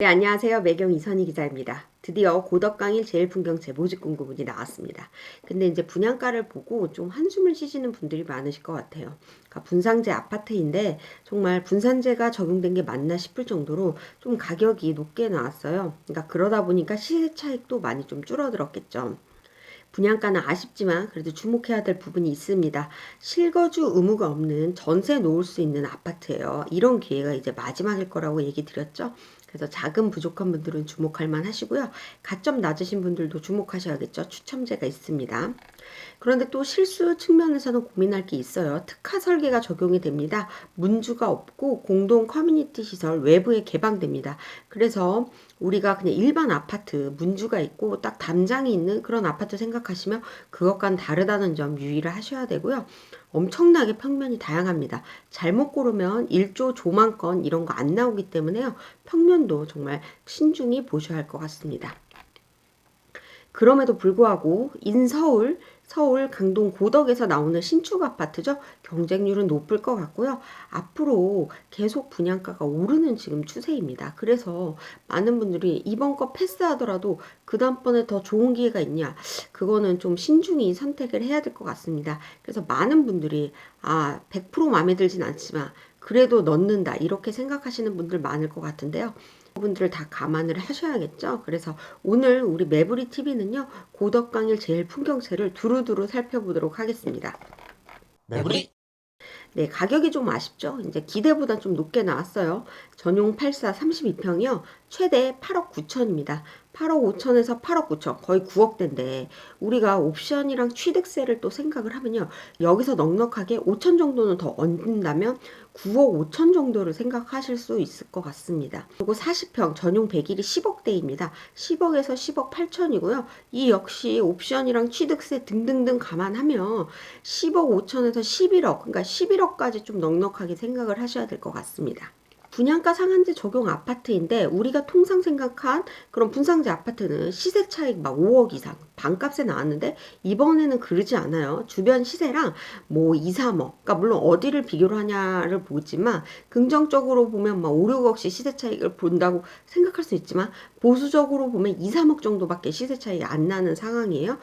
네, 안녕하세요. 매경 이선희 기자입니다. 드디어 고덕강일 제일 풍경채 모집 공고문이 나왔습니다. 근데 이제 분양가를 보고 좀 한숨을 쉬시는 분들이 많으실 것 같아요. 그러니까 분상제 아파트인데 정말 분산제가 적용된 게 맞나 싶을 정도로 좀 가격이 높게 나왔어요. 그러니까 그러다 보니까 시세 차익도 많이 좀 줄어들었겠죠. 분양가는 아쉽지만 그래도 주목해야 될 부분이 있습니다. 실거주 의무가 없는 전세 놓을 수 있는 아파트예요. 이런 기회가 이제 마지막일 거라고 얘기 드렸죠. 그래서 자금 부족한 분들은 주목할 만 하시고요. 가점 낮으신 분들도 주목하셔야겠죠. 추첨제가 있습니다. 그런데 또 실수 측면에서는 고민할 게 있어요. 특화 설계가 적용이 됩니다. 문주가 없고 공동 커뮤니티 시설 외부에 개방됩니다. 그래서 우리가 그냥 일반 아파트 문주가 있고 딱 담장이 있는 그런 아파트 생각하시면 그것과는 다르다는 점 유의를 하셔야 되고요. 엄청나게 평면이 다양합니다. 잘못 고르면 1조 조망권 이런 거 안 나오기 때문에요. 평면도 정말 신중히 보셔야 할 것 같습니다. 그럼에도 불구하고 인서울, 서울 강동 고덕에서 나오는 신축 아파트죠. 경쟁률은 높을 것 같고요. 앞으로 계속 분양가가 오르는 지금 추세입니다. 그래서 많은 분들이 이번 거 패스하더라도 그 다음번에 더 좋은 기회가 있냐? 그거는 좀 신중히 선택을 해야 될 것 같습니다. 그래서 많은 분들이 아, 100% 마음에 들진 않지만 그래도 넣는다 이렇게 생각하시는 분들 많을 것 같은데요. 부분들을 다 감안을 하셔야겠죠. 그래서 오늘 우리 매부리 TV는요 고덕강일 제일 풍경채를 두루두루 살펴보도록 하겠습니다. 매부리 네, 가격이 좀 아쉽죠. 이제 기대보다 좀 높게 나왔어요. 전용 84 32평이요. 최대 8억 9천입니다. 8억 5천에서 8억 9천 거의 9억대인데 우리가 옵션이랑 취득세를 또 생각을 하면요. 여기서 넉넉하게 5천 정도는 더 얹는다면 9억 5천 정도를 생각하실 수 있을 것 같습니다. 그리고 40평 전용 100일이 10억대입니다. 10억에서 10억 8천이고요. 이 역시 옵션이랑 취득세 등등등 감안하면 10억 5천에서 11억 그러니까 11억까지 좀 넉넉하게 생각을 하셔야 될 것 같습니다. 분양가 상한제 적용 아파트인데 우리가 통상 생각한 그런 분상제 아파트는 시세 차익 막 5억 이상 반값에 나왔는데 이번에는 그러지 않아요. 주변 시세랑 뭐 2, 3억 그러니까 물론 어디를 비교를 하냐를 보지만 긍정적으로 보면 막 5, 6억씩 시세 차익을 본다고 생각할 수 있지만 보수적으로 보면 2, 3억 정도밖에 시세 차익이 안 나는 상황이에요.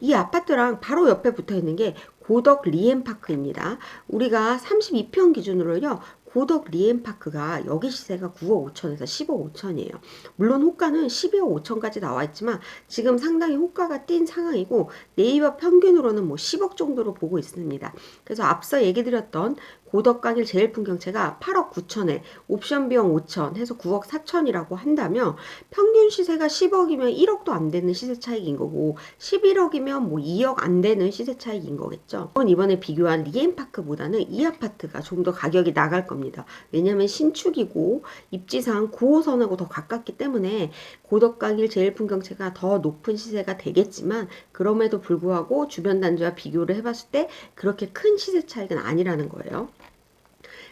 이 아파트랑 바로 옆에 붙어 있는 게 고덕 리엠파크입니다. 우리가 32평 기준으로요. 고덕 리엠파크가 여기 시세가 9억 5천에서 10억 5천이에요. 물론 호가는 12억 5천까지 나와 있지만 지금 상당히 호가가 뛴 상황이고 네이버 평균으로는 뭐 10억 정도로 보고 있습니다. 그래서 앞서 얘기 드렸던 고덕강일 제일풍경채가 8억 9천에 옵션 비용 5천 해서 9억 4천이라고 한다면 평균 시세가 10억이면 1억도 안 되는 시세 차익인 거고 11억이면 뭐 2억 안 되는 시세 차익인 거겠죠. 이번에 비교한 리엠파크보다는 이 아파트가 좀 더 가격이 나갈 겁니다. 왜냐하면 신축이고 입지상 9호선하고 더 가깝기 때문에 고덕강일 제일풍경채가 더 높은 시세가 되겠지만 그럼에도 불구하고 주변 단지와 비교를 해봤을 때 그렇게 큰 시세 차익은 아니라는 거예요.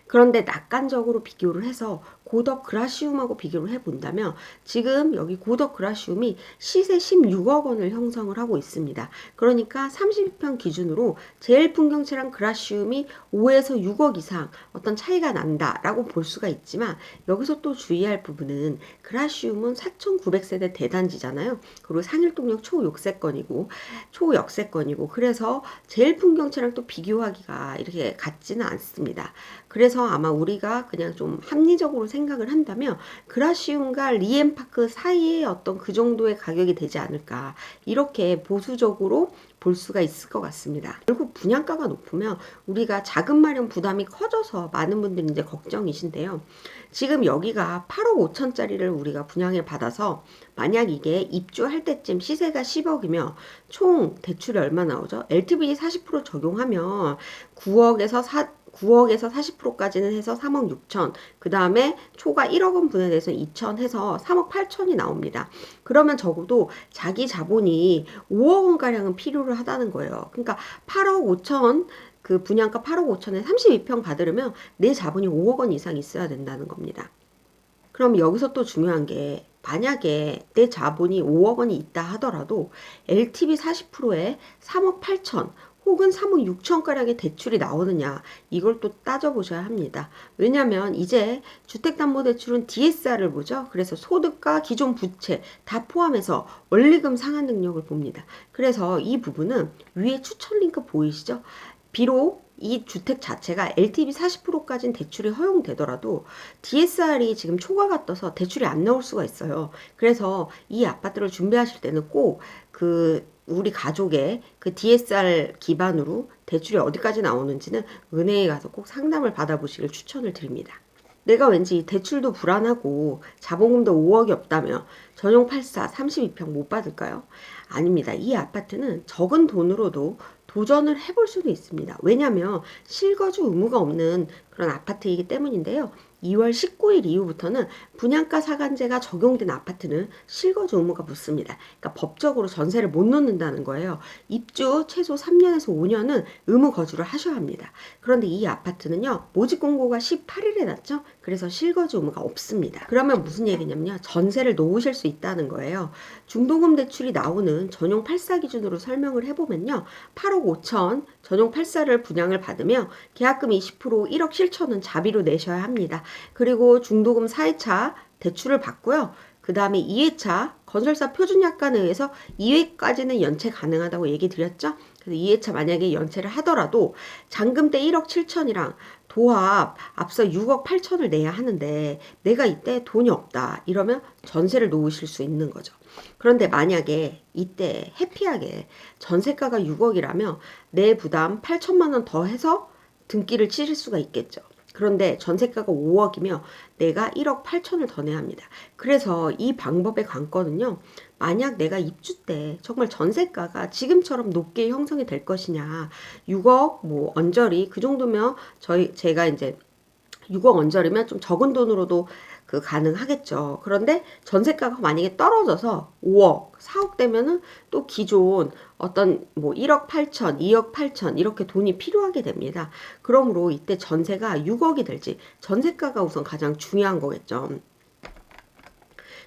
그런데 낙관적으로 비교를 해서 고덕 그라시움하고 비교를 해본다면 지금 여기 고덕 그라시움이 시세 16억 원을 형성을 하고 있습니다. 그러니까 32평 기준으로 제일 풍경채랑 그라시움이 5에서 6억 이상 어떤 차이가 난다라고 볼 수가 있지만 여기서 또 주의할 부분은 그라시움은 4,900세대 대단지잖아요. 그리고 상일동역 초역세권이고 초역세권이고 그래서 제일 풍경채랑 또 비교하기가 이렇게 같지는 않습니다. 그래서 아마 우리가 그냥 좀 합리적으로 생각을 한다면 그라시움과 리엠파크 사이에 어떤 그 정도의 가격이 되지 않을까 이렇게 보수적으로 볼 수가 있을 것 같습니다. 결국 분양가가 높으면 우리가 자금 마련 부담이 커져서 많은 분들이 이제 걱정이신데요. 지금 여기가 8억 5천짜리를 우리가 분양을 받아서 만약 이게 입주할 때쯤 시세가 10억이면 총 대출이 얼마 나오죠? LTV 40% 적용하면 9억에서 4 9억에서 40%까지는 해서 3억 6천. 그 다음에 초가 1억 원 분해돼서 2천 해서 3억 8천이 나옵니다. 그러면 적어도 자기 자본이 5억 원가량은 필요로 하다는 거예요. 그러니까 8억 5천 그 분양가 8억 5천에 32평 받으려면 내 자본이 5억 원 이상 있어야 된다는 겁니다. 그럼 여기서 또 중요한 게 만약에 내 자본이 5억 원이 있다 하더라도 LTV 40%에 3억 8천 혹은 3억 6천가량의 대출이 나오느냐 이걸 또 따져보셔야 합니다. 왜냐하면 이제 주택담보대출은 DSR을 보죠. 그래서 소득과 기존 부채 다 포함해서 원리금 상환 능력을 봅니다. 그래서 이 부분은 위에 추천 링크 보이시죠? 비록 이 주택 자체가 LTV 40%까지는 대출이 허용되더라도 DSR이 지금 초과가 떠서 대출이 안 나올 수가 있어요. 그래서 이 아파트를 준비하실 때는 꼭그 우리 가족의 그 DSR 기반으로 대출이 어디까지 나오는지는 은행에 가서 꼭 상담을 받아보시길 추천을 드립니다. 내가 왠지 대출도 불안하고 자본금도 5억이 없다며 전용 84 32평 못 받을까요? 아닙니다. 이 아파트는 적은 돈으로도 도전을 해볼 수는 있습니다. 왜냐하면 실거주 의무가 없는 그런 아파트이기 때문인데요. 2월 19일 이후부터는 분양가 상한제가 적용된 아파트는 실거주 의무가 붙습니다. 그러니까 법적으로 전세를 못 놓는다는 거예요. 입주 최소 3년에서 5년은 의무 거주를 하셔야 합니다. 그런데 이 아파트는요. 모집 공고가 18일에 났죠. 그래서 실거주 의무가 없습니다. 그러면 무슨 얘기냐면요. 전세를 놓으실 수 있다는 거예요. 중도금 대출이 나오는 전용 84 기준으로 설명을 해보면요. 8억 5천 전용 84를 분양을 받으며 계약금 20% 1억 7천은 자비로 내셔야 합니다. 그리고 중도금 4회차 대출을 받고요. 그 다음에 2회차 건설사 표준약관에 의해서 2회까지는 연체 가능하다고 얘기 드렸죠. 그래서 2회차 만약에 연체를 하더라도 잔금 때 1억 7천이랑 도합 앞서 6억 8천을 내야 하는데 내가 이때 돈이 없다 이러면 전세를 놓으실 수 있는 거죠. 그런데 만약에 이때 해피하게 전세가가 6억이라면 내 부담 8천만 원 더 해서 등기를 치실 수가 있겠죠. 그런데 전세가가 5억이며 내가 1억 8천을 더 내야 합니다. 그래서 이 방법의 관건은요. 만약 내가 입주 때 정말 전세가가 지금처럼 높게 형성이 될 것이냐. 6억 뭐 언저리 그 정도면 저희 제가 이제 6억 언저리면 좀 적은 돈으로도 그 가능하겠죠. 그런데 전세가가 만약에 떨어져서 5억, 4억 되면은 또 기존 어떤 뭐 1억 8천, 2억 8천 이렇게 돈이 필요하게 됩니다. 그러므로 이때 전세가 6억이 될지 전세가가 우선 가장 중요한 거겠죠.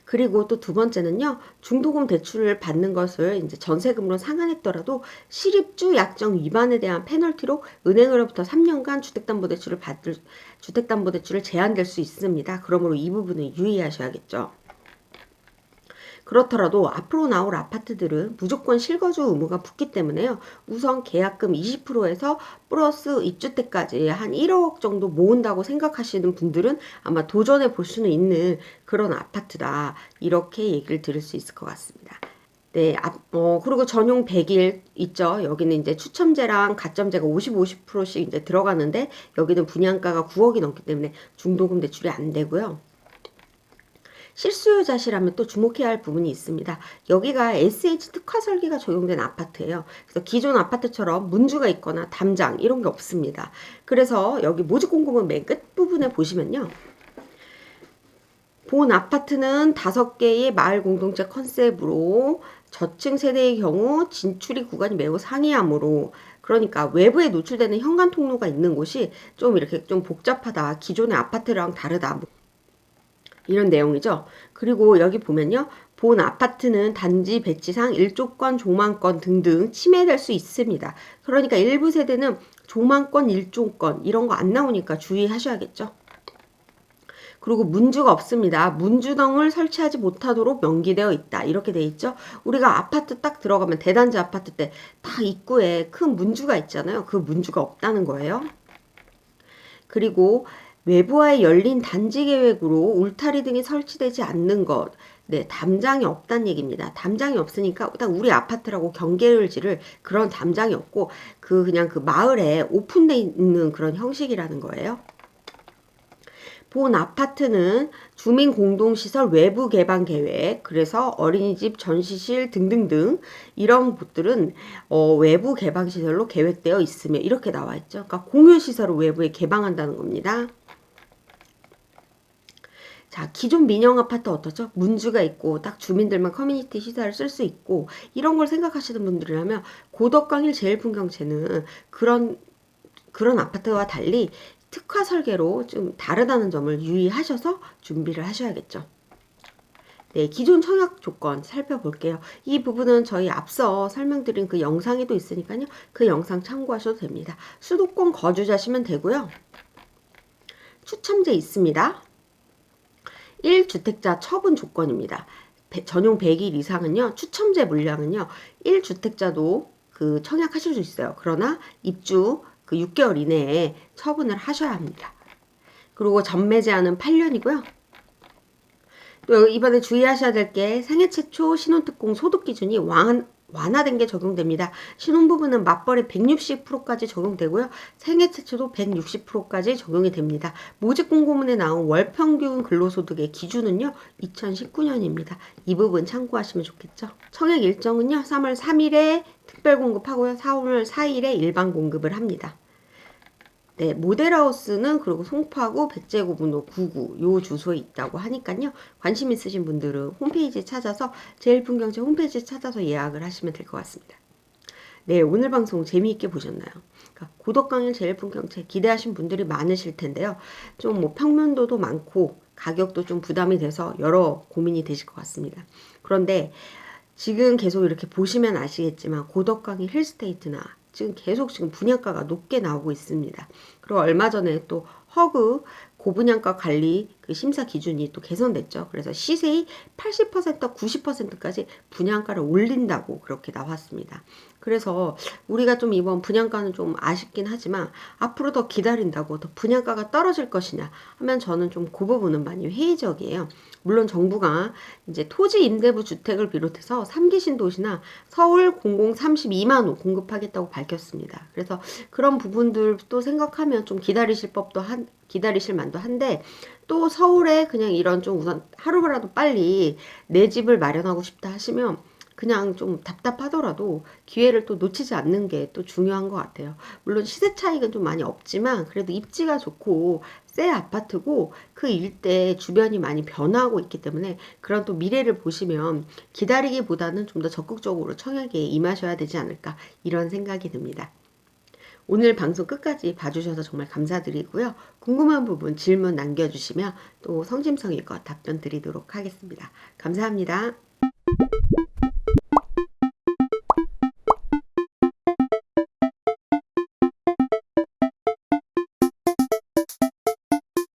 그리고 또 두 번째는요, 중도금 대출을 받는 것을 이제 전세금으로 상환했더라도 실입주 약정 위반에 대한 페널티로 은행으로부터 3년간 주택담보대출을 받을 주택담보대출을 제한될 수 있습니다. 그러므로 이 부분은 유의하셔야겠죠. 그렇더라도 앞으로 나올 아파트들은 무조건 실거주 의무가 붙기 때문에요. 우선 계약금 20%에서 플러스 입주 때까지 한 1억 정도 모은다고 생각하시는 분들은 아마 도전해 볼 수는 있는 그런 아파트다. 이렇게 얘기를 들을 수 있을 것 같습니다. 네, 앞, 어, 그리고 전용 100일 있죠. 여기는 이제 추첨제랑 가점제가 50, 50%씩 이제 들어가는데 여기는 분양가가 9억이 넘기 때문에 중도금 대출이 안 되고요. 실수요자시라면 또 주목해야 할 부분이 있습니다. 여기가 SH 특화 설계가 적용된 아파트예요. 그래서 기존 아파트처럼 문주가 있거나 담장 이런 게 없습니다. 그래서 여기 모집 공고문 맨 끝 부분에 보시면요. 본 아파트는 다섯 개의 마을 공동체 컨셉으로 저층 세대의 경우 진출이 구간이 매우 상이하므로 그러니까 외부에 노출되는 현관 통로가 있는 곳이 좀 이렇게 좀 복잡하다. 기존의 아파트랑 다르다. 이런 내용이죠. 그리고 여기 보면요. 본 아파트는 단지 배치상 일조권, 조망권 등등 침해될 수 있습니다. 그러니까 일부 세대는 조망권, 일조권 이런 거 안 나오니까 주의하셔야겠죠. 그리고 문주가 없습니다. 문주등을 설치하지 못하도록 명기되어 있다. 이렇게 돼 있죠. 우리가 아파트 딱 들어가면 대단지 아파트 때다 입구에 큰 문주가 있잖아요. 그 문주가 없다는 거예요. 그리고 외부와의 열린 단지 계획으로 울타리 등이 설치되지 않는 것. 네, 담장이 없다는 얘기입니다. 담장이 없으니까 딱 우리 아파트라고 경계를 그런 담장이 없고 그 그냥 그 마을에 오픈돼 있는 그런 형식이라는 거예요. 본 아파트는 주민 공동시설 외부 개방 계획, 그래서 어린이집, 전시실 등등등 이런 곳들은 어, 외부 개방 시설로 계획되어 있으며 이렇게 나와 있죠. 그러니까 공유 시설을 외부에 개방한다는 겁니다. 자, 기존 민영 아파트 어떠죠? 문주가 있고 딱 주민들만 커뮤니티 시설을 쓸 수 있고 이런 걸 생각하시는 분들이라면 고덕강일 제일 풍경채는 그런 그런 아파트와 달리 특화 설계로 좀 다르다는 점을 유의하셔서 준비를 하셔야겠죠. 네, 기존 청약 조건 살펴볼게요. 이 부분은 저희 앞서 설명드린 그 영상에도 있으니까요. 그 영상 참고하셔도 됩니다. 수도권 거주자시면 되고요. 추첨제 있습니다. 1주택자 처분 조건입니다. 배- 전용 100일 이상은요, 추첨제 물량은요, 1주택자도 그 청약하실 수 있어요. 그러나 입주 그 6개월 이내에 처분을 하셔야 합니다. 그리고 전매 제한은 8년이고요. 또 이번에 주의하셔야 될 게 생애 최초 신혼특공 소득 기준이 완, 완화된 게 적용됩니다. 신혼부부는 맞벌이 160%까지 적용되고요. 생애 최초도 160%까지 적용이 됩니다. 모집 공고문에 나온 월 평균 근로소득의 기준은요. 2019년입니다. 이 부분 참고하시면 좋겠죠. 청약 일정은요. 3월 3일에 특별 공급하고요. 4월 4일에 일반 공급을 합니다. 네, 모델하우스는 그리고 송파구 백제고분로 99 요 주소에 있다고 하니까요. 관심 있으신 분들은 홈페이지 찾아서 제일풍경채 홈페이지 찾아서 예약을 하시면 될 것 같습니다. 네, 오늘 방송 재미있게 보셨나요? 그러니까 고덕강일 제일풍경채 기대하신 분들이 많으실 텐데요. 좀 뭐 평면도도 많고 가격도 좀 부담이 돼서 여러 고민이 되실 것 같습니다. 그런데 지금 계속 이렇게 보시면 아시겠지만 고덕강일 힐스테이트나 지금 계속 지금 분양가가 높게 나오고 있습니다. 그리고 얼마 전에 또 허그 고분양가 관리 그 심사 기준이 또 개선됐죠. 그래서 시세의 80% 90%까지 분양가를 올린다고 그렇게 나왔습니다. 그래서 우리가 좀 이번 분양가는 좀 아쉽긴 하지만 앞으로 더 기다린다고 더 분양가가 떨어질 것이냐 하면 저는 좀 그 부분은 많이 회의적이에요. 물론 정부가 이제 토지 임대부 주택을 비롯해서 3기 신도시나 서울 공공 32만 호 공급하겠다고 밝혔습니다. 그래서 그런 부분들도 생각하면 좀 기다리실 법도 한 기다리실 만도 한데 또 서울에 그냥 이런 좀 우선 하루라도 빨리 내 집을 마련하고 싶다 하시면 그냥 좀 답답하더라도 기회를 또 놓치지 않는 게 또 중요한 것 같아요. 물론 시세 차익은 좀 많이 없지만 그래도 입지가 좋고 새 아파트고 그 일대 주변이 많이 변화하고 있기 때문에 그런 또 미래를 보시면 기다리기보다는 좀 더 적극적으로 청약에 임하셔야 되지 않을까 이런 생각이 듭니다. 오늘 방송 끝까지 봐주셔서 정말 감사드리고요. 궁금한 부분 질문 남겨주시면 또 성심성의껏 답변 드리도록 하겠습니다. 감사합니다.